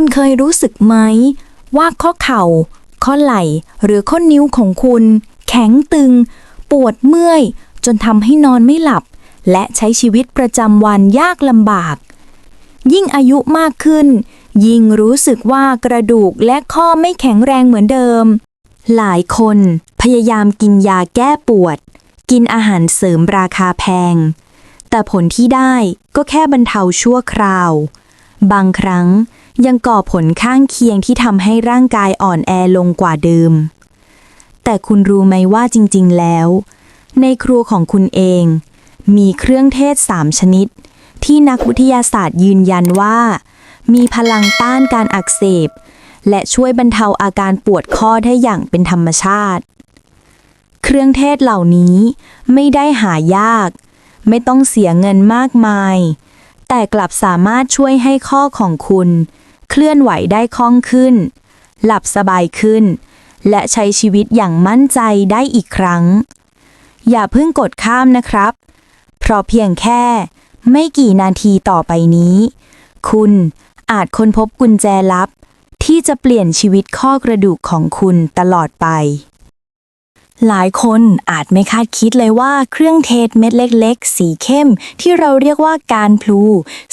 คุณเคยรู้สึกไหม ว่าข้อเข่า ข้อไหล่ หรือข้อนิ้วของคุณ แข็งตึง ปวดเมื่อย จนทำให้นอนไม่หลับ และใช้ชีวิตประจำวันยากลำบาก ยิ่งอายุมากขึ้น ยิ่งรู้สึกว่ากระดูกและข้อไม่แข็งแรงเหมือนเดิม หลายคนพยายามกินยาแก้ปวด กินอาหารเสริมราคาแพง แต่ผลที่ได้ก็แค่บรรเทาชั่วคราว บางครั้ง ยังก่อผลข้างเคียงที่ทำให้ร่างกายอ่อนแอลงกว่าเดิม แต่คุณรู้ไหมว่าจริง ๆ แล้ว ในครัวของคุณเอง มีเครื่องเทศสามชนิด ที่นักวิทยาศาสตร์ยืนยันว่า มีพลังต้านการอักเสบ และช่วยบรรเทาอาการปวดข้อได้อย่างเป็นธรรมชาติ เครื่องเทศเหล่านี้ไม่ได้หายาก ไม่ต้องเสียเงินมากมาย แต่กลับสามารถช่วยให้ข้อของคุณ เคลื่อนไหวได้คล่องขึ้น หลับสบายขึ้น และใช้ชีวิตอย่างมั่นใจได้อีกครั้ง อย่าเพิ่งกดข้ามนะครับ เพราะเพียงแค่ไม่กี่นาทีต่อไปนี้ คุณอาจค้นพบกุญแจลับ ที่จะเปลี่ยนชีวิตข้อกระดูกของคุณตลอดไป หลายคนอาจไม่คาดคิดเลยว่าเครื่องเทศเม็ดเล็ก ๆ สีเข้ม ที่เราเรียกว่าการพลู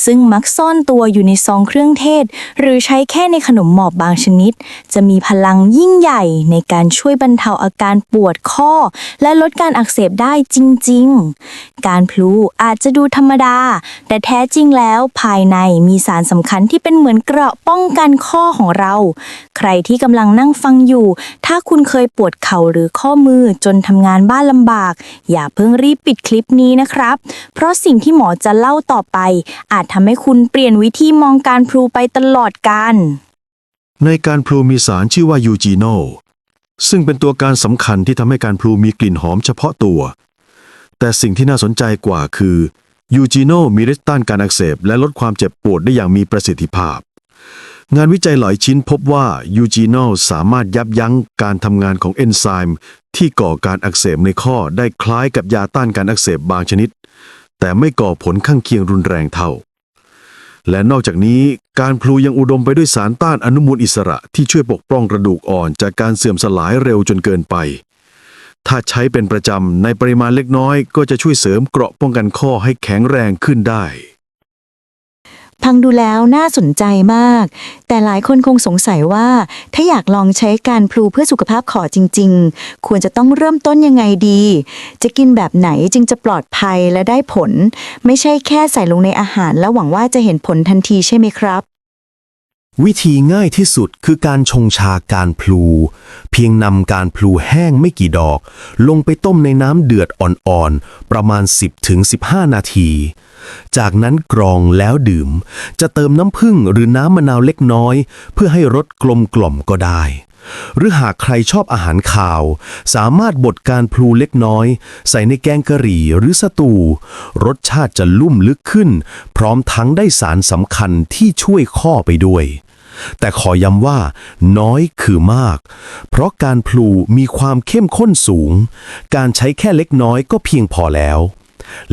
ซึ่งมักซ่อนตัวอยู่ในซองเครื่องเทศ หรือใช้แค่ในขนมหมอบบางชนิด จะมีพลังยิ่งใหญ่ในการช่วยบรรเทาอาการปวดข้อ และลดการอักเสบได้จริง ๆ การพลูอาจจะดูธรรมดา แต่แท้จริงแล้วภายในมีสารสำคัญที่เป็นเหมือนเกราะป้องกันข้อของเรา ใครที่กำลังนั่งฟังอยู่ ถ้าคุณเคยปวดเข่าหรือข้อมือจนทำงานบ้านลำบาก อย่าเพิ่งรีบปิดคลิปนี้นะครับ เพราะสิ่งที่หมอจะเล่าต่อไป อาจทำให้คุณเปลี่ยนวิธีมองการพลูไปตลอดกาลในการพลูมีสารชื่อว่ายูจีโนซึ่งเป็นตัวการสำคัญที่ทำให้การพลูมีกลิ่นหอมเฉพาะตัว แต่สิ่งที่น่าสนใจกว่าคือยูจีโนมีฤทธิ์ต้านการอักเสบและลดความเจ็บปวดได้อย่างมีประสิทธิภาพ งานวิจัยหลายชิ้นพบว่ายูจีโนสามารถยับยั้งการทำงานของเอนไซม์ที่ก่อการอักเสบในข้อได้คล้ายกับยาต้านการอักเสบบางชนิด แต่ไม่ก่อผลข้างเคียงรุนแรงเท่า และนอกจากนี้การพลูยังอุดมไปด้วยสารต้านอนุมูลอิสระที่ช่วยปกป้องกระดูกอ่อนจากการเสื่อมสลายเร็วจนเกินไป ถ้าใช้เป็นประจำในปริมาณเล็กน้อย ก็จะช่วยเสริมเกราะป้องกันข้อให้แข็งแรงขึ้นได้ ฟังดูแล้วน่าสนใจมาก แต่หลายคนคงสงสัยว่า ถ้าอยากลองใช้การพลูเพื่อสุขภาพขอจริง ๆ ควรจะต้องเริ่มต้นยังไงดี จะกินแบบไหนจึงจะปลอดภัยและได้ผล ไม่ใช่แค่ใส่ลงในอาหาร แล้วหวังว่าจะเห็นผลทันทีใช่ไหมครับวิธีง่ายที่สุดคือการชงชาการพลู เพียงนำการพลูแห้งไม่กี่ดอก ลงไปต้มในน้ำเดือดอ่อนๆ ประมาณ 10-15 นาที จากนั้นกรองแล้วดื่ม จะเติมน้ำผึ้งหรือน้ำมะนาวเล็กน้อย เพื่อให้รสกลมกล่อมก็ได้ หรือหากใครชอบอาหารคาว สามารถบดการพลูเล็กน้อย ใส่ในแกงกะหรี่หรือสตู รสชาติจะลุ่มลึกขึ้น พร้อมทั้งได้สารสำคัญที่ช่วยข้อไปด้วยแต่ขอย้ำว่า น้อยคือมาก เพราะการพลูมีความเข้มข้นสูง การใช้แค่เล็กน้อยก็เพียงพอแล้ว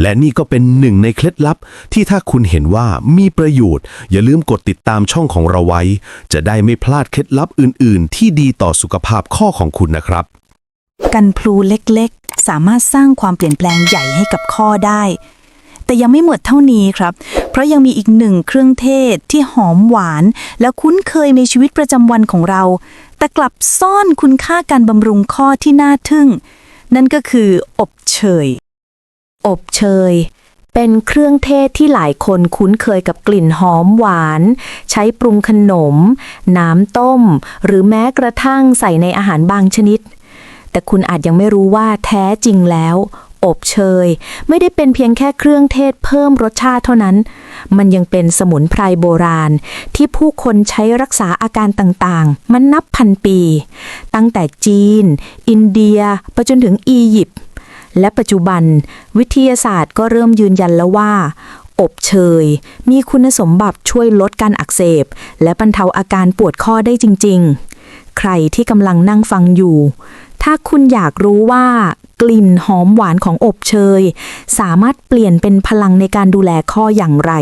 และนี่ก็เป็นหนึ่งในเคล็ดลับที่ถ้าคุณเห็นว่ามีประโยชน์ อย่าลืมกดติดตามช่องของเราไว้ จะได้ไม่พลาดเคล็ดลับอื่น ๆ ที่ดีต่อสุขภาพข้อของคุณนะครับ กันพลูเล็กๆ สามารถสร้างความเปลี่ยนแปลงใหญ่ให้กับข้อได้ แต่ยังไม่หมดเท่านี้ครับ เพราะยังมีอีกหนึ่งเครื่องเทศที่หอมหวาน และคุ้นเคยในชีวิตประจำวันของเรา แต่กลับซ่อนคุณค่าการบำรุงข้อที่น่าทึ่ง นั่นก็คืออบเชย อบเชย เป็นเครื่องเทศที่หลายคนคุ้นเคยกับกลิ่นหอมหวาน ใช้ปรุงขนม น้ำต้ม หรือแม้กระทั่งใส่ในอาหารบางชนิด แต่คุณอาจยังไม่รู้ว่าแท้จริงแล้วอบเชย ไม่ได้เป็นเพียงแค่เครื่องเทศเพิ่มรสชาติเท่านั้น มันยังเป็นสมุนไพรโบราณ ที่ผู้คนใช้รักษาอาการต่างๆ มันนับพันปี ตั้งแต่จีน อินเดียไปจนถึงอียิปต์ และปัจจุบัน วิทยาศาสตร์ก็เริ่มยืนยันแล้วว่า อบเชย มีคุณสมบัติช่วยลดการอักเสบ และบรรเทาอาการปวดข้อได้จริง ๆ ใครที่กำลังนั่งฟังอยู่ ถ้าคุณอยากรู้ว่ากลิ่นหอมหวานของอบเชย สามารถเปลี่ยนเป็นพลังในการดูแลข้ออย่างไร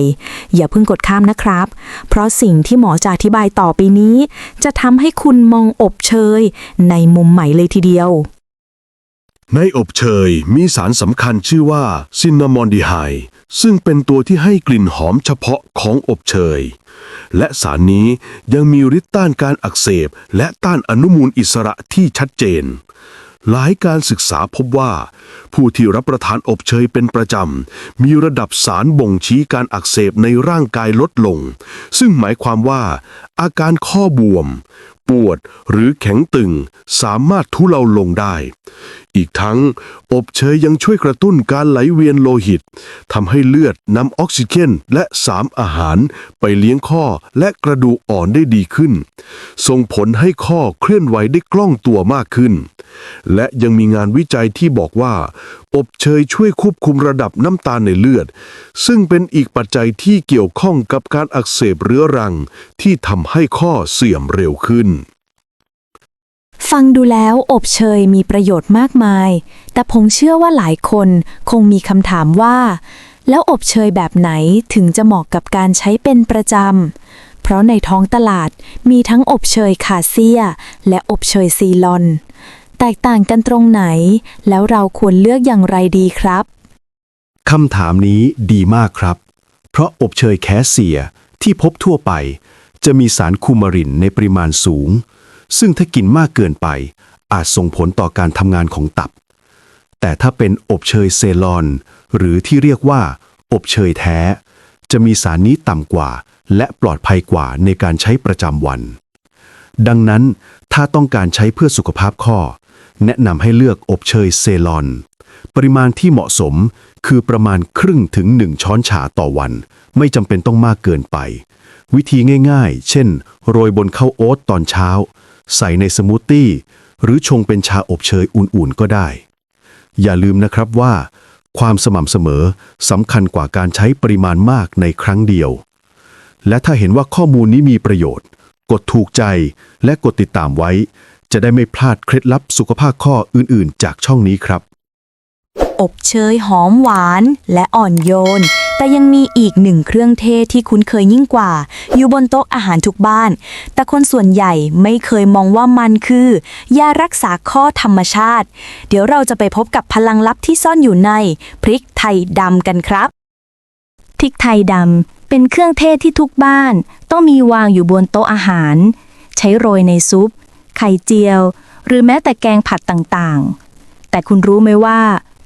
อย่าเพิ่งกดข้ามนะครับ เพราะสิ่งที่หมอจะอธิบายต่อไปนี้ จะทำให้คุณมองอบเชย ในมุมใหม่เลยทีเดียว ในอบเชยมีสารสำคัญชื่อว่าซินนามอนดีไฮซึ่งเป็นตัวที่ให้กลิ่นหอมเฉพาะของอบเชย และสารนี้ยังมีฤทธิ์ต้านการอักเสบ และต้านอนุมูลอิสระที่ชัดเจน หลายการศึกษาพบว่า ผู้ที่รับประทานอบเชยเป็นประจำ มีระดับสารบ่งชี้การอักเสบในร่างกายลดลง ซึ่งหมายความว่า อาการข้อบวม ปวดหรือแข็งตึงสามารถทุเลาลงได้ อีกทั้ง อบเชยยังช่วยกระตุ้นการไหลเวียนโลหิตทำให้เลือดนำออกซิเจนและสามอาหาร ไปเลี้ยงข้อและกระดูกอ่อนได้ดีขึ้น ส่งผลให้ข้อเคลื่อนไหวได้คล่องตัวมากขึ้น และยังมีงานวิจัยที่บอกว่า อบเชยช่วยควบคุมระดับน้ำตาลในเลือด ซึ่งเป็นอีกปัจจัยที่เกี่ยวข้องกับการอักเสบเรื้อรัง ที่ทำให้ข้อเสื่อมเร็วขึ้น ฟังดูแล้วอบเชยมีประโยชน์มากมาย แต่ผมเชื่อว่าหลายคนคงมีคำถามว่า แล้วอบเชยแบบไหนถึงจะเหมาะกับการใช้เป็นประจำ เพราะในท้องตลาดมีทั้งอบเชยคาเซีย และอบเชยซีลอน แตกต่างกันตรงไหน แล้วเราควรเลือกอย่างไรดีครับคำถามนี้ดีมากครับ เพราะอบเชยแคสเซียที่พบทั่วไป จะมีสารคูมารินในปริมาณสูง ซึ่งถ้ากินมากเกินไป อาจส่งผลต่อการทำงานของตับ แต่ถ้าเป็นอบเชยเซลอน หรือที่เรียกว่า อบเชยแท้ จะมีสารนี้ต่ำกว่า และปลอดภัยกว่าในการใช้ประจำวัน ดังนั้นถ้าต้องการใช้เพื่อสุขภาพข้อ แนะนำให้เลือกอบเชยเซลอน ปริมาณที่เหมาะสมคือประมาณครึ่งถึง1ช้อนชาต่อวัน ไม่จำเป็นต้องมากเกินไป วิธีง่ายๆ เช่น โรยบนข้าวโอ๊ตตอนเช้า ใส่ในสมูทตี้ หรือชงเป็นชาอบเชยอุ่นๆก็ได้ อย่าลืมนะครับว่า ความสม่ำเสมอสำคัญกว่าการใช้ปริมาณมากในครั้งเดียว และถ้าเห็นว่าข้อมูลนี้มีประโยชน์ กดถูกใจและกดติดตามไว้ จะได้ไม่พลาดเคล็ดลับสุขภาพข้ออื่นๆ จากช่องนี้ครับ อบเชยหอมหวานและอ่อนโยน แต่ยังมีอีกหนึ่งเครื่องเทศที่คุ้นเคยยิ่งกว่า อยู่บนโต๊ะอาหารทุกบ้าน แต่คนส่วนใหญ่ไม่เคยมองว่ามันคือ ยารักษาข้อธรรมชาติ เดี๋ยวเราจะไปพบกับพลังลับที่ซ่อนอยู่ใน พริกไทยดำกันครับ พริกไทยดำเป็นเครื่องเทศที่ทุกบ้าน ต้องมีวางอยู่บนโต๊ะอาหาร ใช้โรยในซุป ไข่เจียว หรือแม้แต่แกงผัดต่างๆ แต่คุณรู้ไหมว่า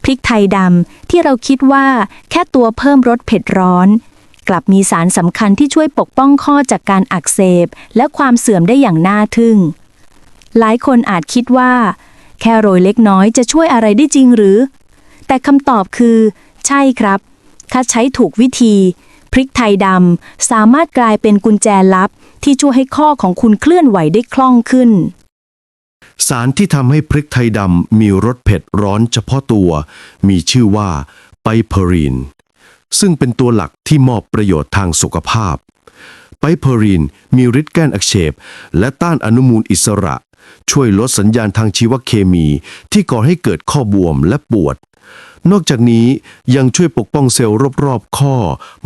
พริกไทยดำที่เราคิดว่าแค่ตัวเพิ่มรสเผ็ดร้อน กลับมีสารสำคัญที่ช่วยปกป้องข้อจากการอักเสบ และความเสื่อมได้อย่างน่าทึ่ง หลายคนอาจคิดว่า แค่โรยเล็กน้อยจะช่วยอะไรได้จริงหรือ แต่คำตอบคือ ใช่ครับ ถ้าใช้ถูกวิธีพริกไทยดำสามารถกลายเป็นกุญแจลับที่ช่วยให้ข้อของคุณเคลื่อนไหวได้คล่องขึ้น สารที่ทำให้พริกไทยดำมีรสเผ็ดร้อนเฉพาะตัว มีชื่อว่าไพเพอรีน ซึ่งเป็นตัวหลักที่มอบประโยชน์ทางสุขภาพไพเพอรีนมีฤทธิ์แก้อักเสบและต้านอนุมูลอิสระ ช่วยลดสัญญาณทางชีวเคมีที่ก่อให้เกิดข้อบวมและปวด นอกจากนี้ยังช่วยปกป้องเซลล์รอบๆ ข้อ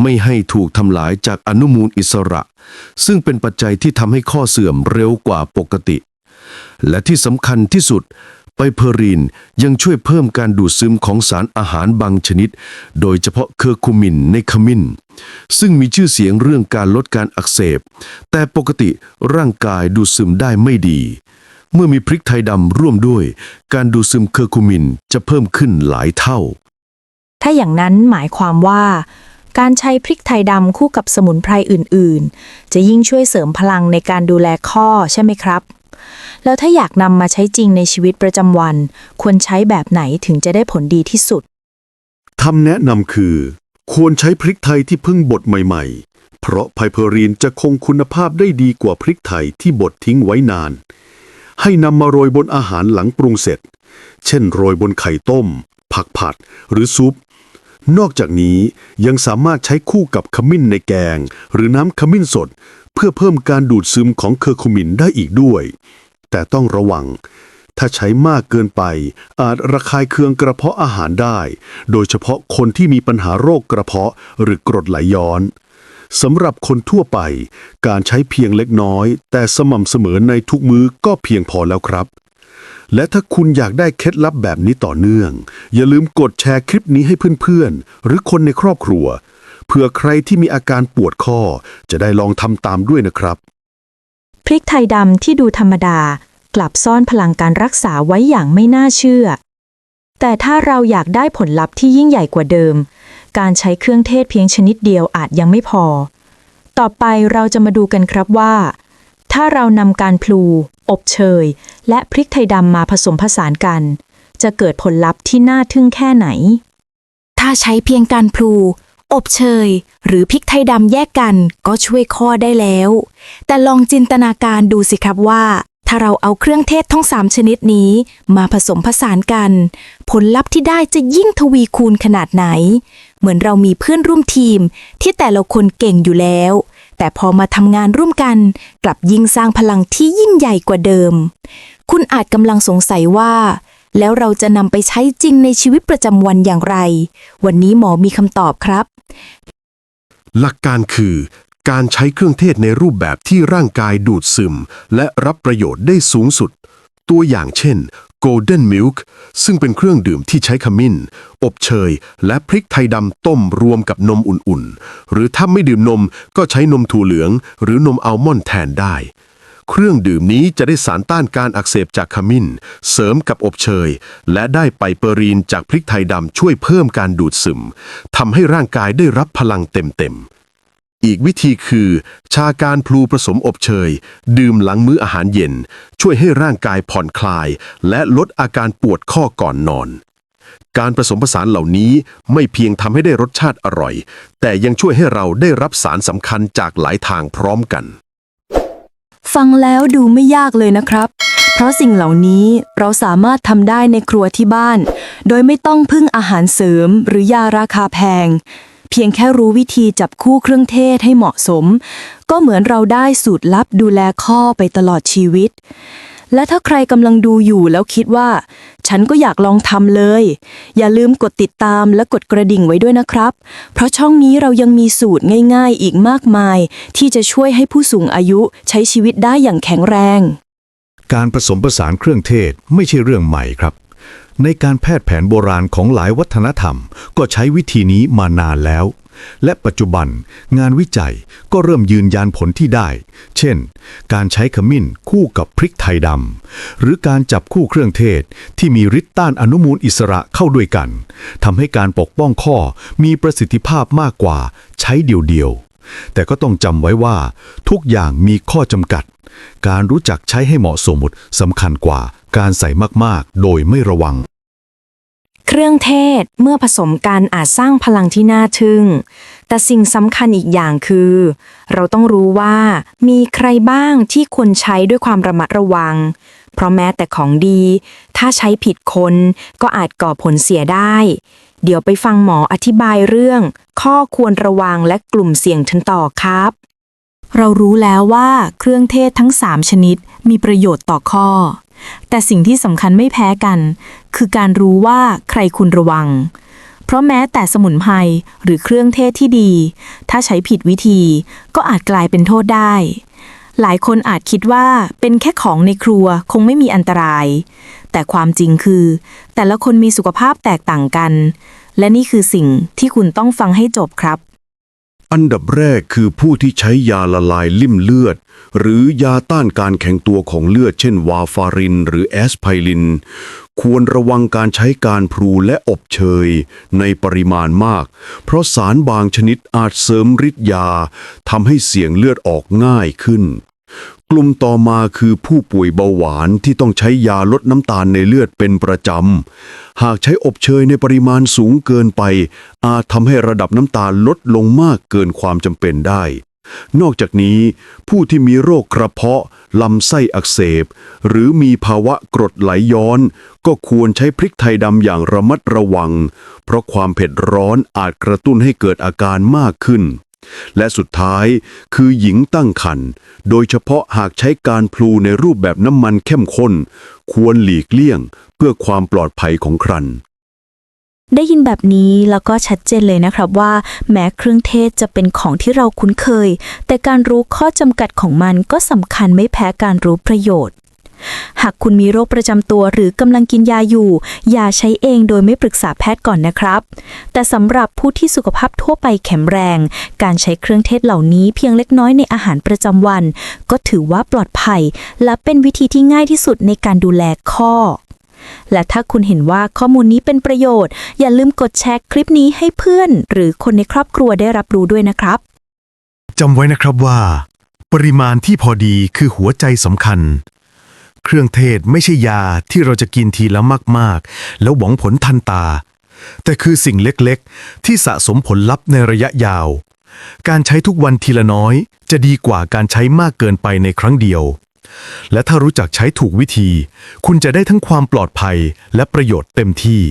ไม่ให้ถูกทำลายจากอนุมูลอิสระ ซึ่งเป็นปัจจัยที่ทำให้ข้อเสื่อมเร็วกว่าปกติ และที่สำคัญที่สุดไพเพอรีนยังช่วยเพิ่มการดูดซึมของสารอาหารบางชนิด โดยเฉพาะเคอร์คูมินในขมิ้น ซึ่งมีชื่อเสียงเรื่องการลดการอักเสบ แต่ปกติร่างกายดูดซึมได้ไม่ดี เมื่อมีพริกไทยดำร่วมด้วย การดูดซึมเคอร์คูมินจะเพิ่มขึ้นหลายเท่า ถ้าอย่างนั้นหมายความว่าการใช้พริกไทยดำคู่กับสมุนไพรอื่น ๆ จะยิ่งช่วยเสริมพลังในการดูแลข้อใช่ไหมครับ แล้วถ้าอยากนำมาใช้จริงในชีวิตประจำวัน ควรใช้แบบไหนถึงจะได้ผลดีที่สุด คำแนะนำคือ ควรใช้พริกไทยที่เพิ่งบดใหม่ ๆ เพราะไพเพอรีนจะคงคุณภาพได้ดีกว่าพริกไทยที่บดทิ้งไว้นาน ให้นำมาโรยบนอาหารหลังปรุงเสร็จ เช่นโรยบนไข่ต้ม ผักผัด หรือซุปนอกจากนี้ยังสามารถใช้คู่กับขมิ้นในแกง หรือน้ำขมิ้นสด เพื่อเพิ่มการดูดซึมของเคอร์คูมินได้อีกด้วย แต่ต้องระวัง ถ้าใช้มากเกินไป อาจระคายเคืองกระเพาะอาหารได้ โดยเฉพาะคนที่มีปัญหาโรคกระเพาะหรือกรดไหลย้อนสำหรับคนทั่วไป การใช้เพียงเล็กน้อย แต่สม่ำเสมอในทุกมื้อก็เพียงพอแล้วครับ และถ้าคุณอยากได้เคล็ดลับแบบนี้ต่อเนื่อง อย่าลืมกดแชร์คลิปนี้ให้เพื่อนๆ หรือคนในครอบครัว เพื่อใครที่มีอาการปวดข้อ จะได้ลองทำตามด้วยนะครับ พริกไทยดำที่ดูธรรมดา กลับซ่อนพลังการรักษาไว้อย่างไม่น่าเชื่อ แต่ถ้าเราอยากได้ผลลัพธ์ที่ยิ่งใหญ่กว่าเดิม การใช้เครื่องเทศเพียงชนิดเดียวอาจยังไม่พอ ต่อไปเราจะมาดูกันครับว่า ถ้าเรานำการพลู อบเชย และพริกไทยดำมาผสมผสานกัน จะเกิดผลลัพธ์ที่น่าทึ่งแค่ไหน ถ้าใช้เพียงการพลู อบเชย หรือพริกไทยดำแยกกันก็ช่วยข้อได้แล้ว แต่ลองจินตนาการดูสิครับว่า ถ้าเราเอาเครื่องเทศทั้งสามชนิดนี้ มาผสมผสานกัน ผลลัพธ์ที่ได้จะยิ่งทวีคูณขนาดไหน เหมือนเรามีเพื่อนร่วมทีม ที่แต่ละคนเก่งอยู่แล้ว แต่พอมาทำงานร่วมกัน กลับยิ่งสร้างพลังที่ยิ่งใหญ่กว่าเดิม คุณอาจกำลังสงสัยว่า แล้วเราจะนำไปใช้จริงในชีวิตประจำวันอย่างไร วันนี้หมอมีคำตอบครับ หลักการคือ การใช้เครื่องเทศในรูปแบบที่ร่างกายดูดซึม และรับประโยชน์ได้สูงสุด ตัวอย่างเช่น Golden Milk ซึ่งเป็นเครื่องดื่มที่ใช้ขมิ้น อบเชย และพริกไทยดำต้มรวมกับนมอุ่นๆ หรือถ้าไม่ดื่มนมก็ใช้นมถั่วเหลือง หรือนมอัลมอนด์แทนได้ เครื่องดื่มนี้จะได้สารต้านการอักเสบจากขมิ้น เสริมกับอบเชย และได้ไปเปอรีนจากพริกไทยดำช่วยเพิ่มการดูดซึมทำให้ร่างกายได้รับพลังเต็มๆ อีกวิธีคือ ชาการพลูผสมอบเชย ดื่มหลังมื้ออาหารเย็น ช่วยให้ร่างกายผ่อนคลาย และลดอาการปวดข้อก่อนนอนการผสมผสานเหล่านี้ไม่เพียงทำให้ได้รสชาติอร่อย แต่ยังช่วยให้เราได้รับสารสำคัญจากหลายทางพร้อมกัน ฟังแล้วดูไม่ยากเลยนะครับ เพราะสิ่งเหล่านี้เราสามารถทำได้ในครัวที่บ้าน โดยไม่ต้องพึ่งอาหารเสริมหรือยาราคาแพง เพียงแค่รู้วิธีจับคู่เครื่องเทศให้เหมาะสม ก็เหมือนเราได้สูตรลับดูแลข้อไปตลอดชีวิต และถ้าใครกำลังดูอยู่แล้วคิดว่า ฉันก็อยากลองทำเลย อย่าลืมกดติดตามและกดกระดิ่งไว้ด้วยนะครับ เพราะช่องนี้เรายังมีสูตรง่ายๆ อีกมากมาย ที่จะช่วยให้ผู้สูงอายุใช้ชีวิตได้อย่างแข็งแรง การผสมผสานเครื่องเทศไม่ใช่เรื่องใหม่ครับ ในการแพทย์แผนโบราณของหลายวัฒนธรรม ก็ใช้วิธีนี้มานานแล้ว และปัจจุบันงานวิจัยก็เริ่มยืนยันผลที่ได้ เช่น การใช้ขมิ้นคู่กับพริกไทยดำ หรือการจับคู่เครื่องเทศที่มีฤทธิ์ต้านอนุมูลอิสระเข้าด้วยกันทำให้การปกป้องข้อมีประสิทธิภาพมากกว่าใช้เดียวๆ แต่ก็ต้องจำไว้ว่า ทุกอย่างมีข้อจำกัด การรู้จักใช้ให้เหมาะสมสำคัญกว่าการใส่มากๆ โดยไม่ระวัง เครื่องเทศเมื่อผสมกันอาจสร้างพลังที่น่าทึ่ง แต่สิ่งสำคัญอีกอย่างคือ เราต้องรู้ว่ามีใครบ้างที่ควรใช้ด้วยความระมัดระวัง เพราะแม้แต่ของดี ถ้าใช้ผิดคนก็อาจก่อผลเสียได้ เดี๋ยวไปฟังหมออธิบายเรื่อง ข้อควรระวังและกลุ่มเสี่ยงทันต่อครับ เรารู้แล้วว่าเครื่องเทศทั้ง 3 ชนิดมีประโยชน์ต่อข้อ แต่สิ่งที่สำคัญไม่แพ้กัน คือการรู้ว่าใครคุณระวัง เพราะแม้แต่สมุนไพรหรือเครื่องเทศที่ดี ถ้าใช้ผิดวิธีก็อาจกลายเป็นโทษได้ หลายคนอาจคิดว่าเป็นแค่ของในครัวคงไม่มีอันตราย แต่ความจริงคือ แต่ละคนมีสุขภาพแตกต่างกัน และนี่คือสิ่งที่คุณต้องฟังให้จบครับ อันดับแรกคือผู้ที่ใช้ยาละลายลิ่มเลือด หรือยาต้านการแข็งตัวของเลือด เช่นวาฟาริน หรือแอสไพริน ควรระวังการใช้การพลูและอบเชย ในปริมาณมาก เพราะสารบางชนิดอาจเสริมฤทธิ์ยาทำให้เสี่ยงเลือดออกง่ายขึ้น กลุ่มต่อมาคือผู้ป่วยเบาหวานที่ต้องใช้ยาลดน้ำตาลในเลือดเป็นประจำ หากใช้อบเชยในปริมาณสูงเกินไป อาจทำให้ระดับน้ำตาลลดลงมากเกินความจำเป็นได้ นอกจากนี้ ผู้ที่มีโรคกระเพาะ ลำไส้อักเสบ หรือมีภาวะกรดไหลย้อน ก็ควรใช้พริกไทยดำอย่างระมัดระวัง เพราะความเผ็ดร้อนอาจกระตุ้นให้เกิดอาการมากขึ้น และสุดท้ายคือหญิงตั้งครรภ์โดยเฉพาะหากใช้การพลูในรูปแบบน้ำมันเข้มข้น ควรหลีกเลี่ยงเพื่อความปลอดภัยของครรภ์ได้ยินแบบนี้แล้วก็ชัดเจนเลยนะครับว่า แม้เครื่องเทศจะเป็นของที่เราคุ้นเคย แต่การรู้ข้อจำกัดของมันก็สำคัญไม่แพ้การรู้ประโยชน์ หากคุณมีโรคประจำตัวหรือกำลังกินยาอยู่ อย่าใช้เองโดยไม่ปรึกษาแพทย์ก่อนนะครับ แต่สำหรับผู้ที่สุขภาพทั่วไปแข็งแรง การใช้เครื่องเทศเหล่านี้เพียงเล็กน้อยในอาหารประจำวัน ก็ถือว่าปลอดภัย และเป็นวิธีที่ง่ายที่สุดในการดูแลข้อและถ้าคุณเห็นว่าข้อมูลนี้เป็นประโยชน์ อย่าลืมกดแชร์คลิปนี้ให้เพื่อน หรือคนในครอบครัวได้รับรู้ด้วยนะครับจำไว้นะครับว่า ปริมาณที่พอดีคือหัวใจสำคัญ เครื่องเทศไม่ใช่ยาที่เราจะกินทีละมาก ๆ แล้วหวังผลทันตา แต่คือสิ่งเล็กๆ ที่สะสมผลลัพธ์ในระยะยาว การใช้ทุกวันทีละน้อย จะดีกว่าการใช้มากเกินไปในครั้งเดียว และถ้ารู้จักใช้ถูกวิธี คุณจะได้ทั้งความปลอดภัยและประโยชน์เต็มที่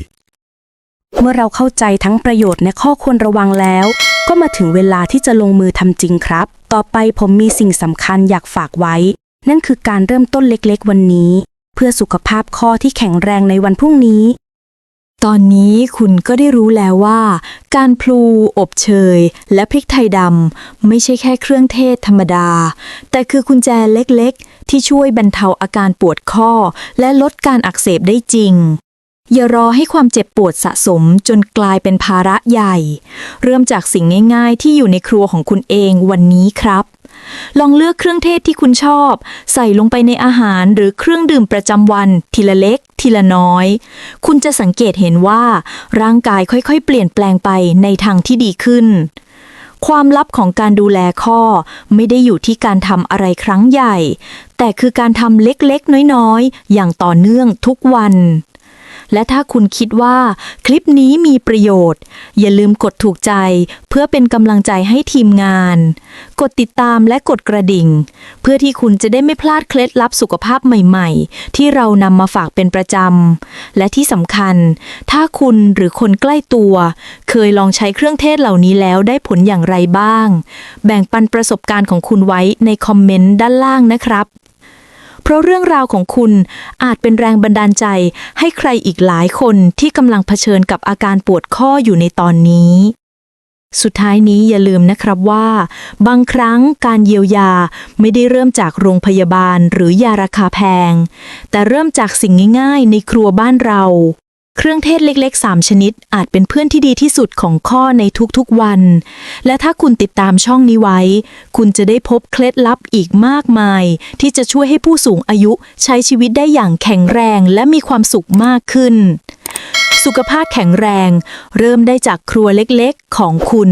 เมื่อเราเข้าใจทั้งประโยชน์และข้อควรระวังแล้ว ก็มาถึงเวลาที่จะลงมือทำจริงครับ ต่อไปผมมีสิ่งสำคัญอยากฝากไว้ นั่นคือการเริ่มต้นเล็กๆ วันนี้ เพื่อสุขภาพข้อที่แข็งแรงในวันพรุ่งนี้ ตอนนี้คุณก็ได้รู้แล้วว่า การพลู อบเชย และพริกไทยดำไม่ใช่แค่เครื่องเทศธรรมดา แต่คือกุญแจเล็กๆ ที่ช่วยบรรเทาอาการปวดข้อ และลดการอักเสบได้จริงอย่ารอให้ความเจ็บปวดสะสมจนกลายเป็นภาระใหญ่ เริ่มจากสิ่งง่ายๆ ที่อยู่ในครัวของคุณเองวันนี้ครับ ลองเลือกเครื่องเทศที่คุณชอบ ใส่ลงไปในอาหารหรือเครื่องดื่มประจำวัน ทีละเล็ก ทีละน้อย คุณจะสังเกตเห็นว่า ร่างกายค่อยๆ เปลี่ยนแปลงไปในทางที่ดีขึ้น ความลับของการดูแลข้อไม่ได้อยู่ที่การทำอะไรครั้งใหญ่ แต่คือการทำเล็กๆ น้อยๆ อย่างต่อเนื่องทุกวัน และถ้าคุณคิดว่าคลิปนี้มีประโยชน์ อย่าลืมกดถูกใจเพื่อเป็นกำลังใจให้ทีมงาน กดติดตามและกดกระดิ่ง เพื่อที่คุณจะได้ไม่พลาดเคล็ดลับสุขภาพใหม่ๆ ที่เรานำมาฝากเป็นประจำ และที่สำคัญ ถ้าคุณหรือคนใกล้ตัว เคยลองใช้เครื่องเทศเหล่านี้แล้วได้ผลอย่างไรบ้าง แบ่งปันประสบการณ์ของคุณไว้ในคอมเมนต์ด้านล่างนะครับ เพราะเรื่องราวของคุณอาจเป็นแรงบันดาลใจ ให้ใครอีกหลายคนที่กำลังเผชิญกับอาการปวดข้ออยู่ในตอนนี้ สุดท้ายนี้อย่าลืมนะครับว่า บางครั้งการเยียวยาไม่ได้เริ่มจากโรงพยาบาลหรือยาราคาแพง แต่เริ่มจากสิ่งง่ายๆ ในครัวบ้านเรา เครื่องเทศเล็ก ๆ 3 ชนิด อาจเป็นเพื่อนที่ดีที่สุดของข้อในทุกๆวัน และถ้าคุณติดตามช่องนี้ไว้ คุณจะได้พบเคล็ดลับอีกมากมาย ที่จะช่วยให้ผู้สูงอายุใช้ชีวิตได้อย่างแข็งแรงและมีความสุขมากขึ้น สุขภาพแข็งแรง เริ่มได้จากครัวเล็กๆของคุณ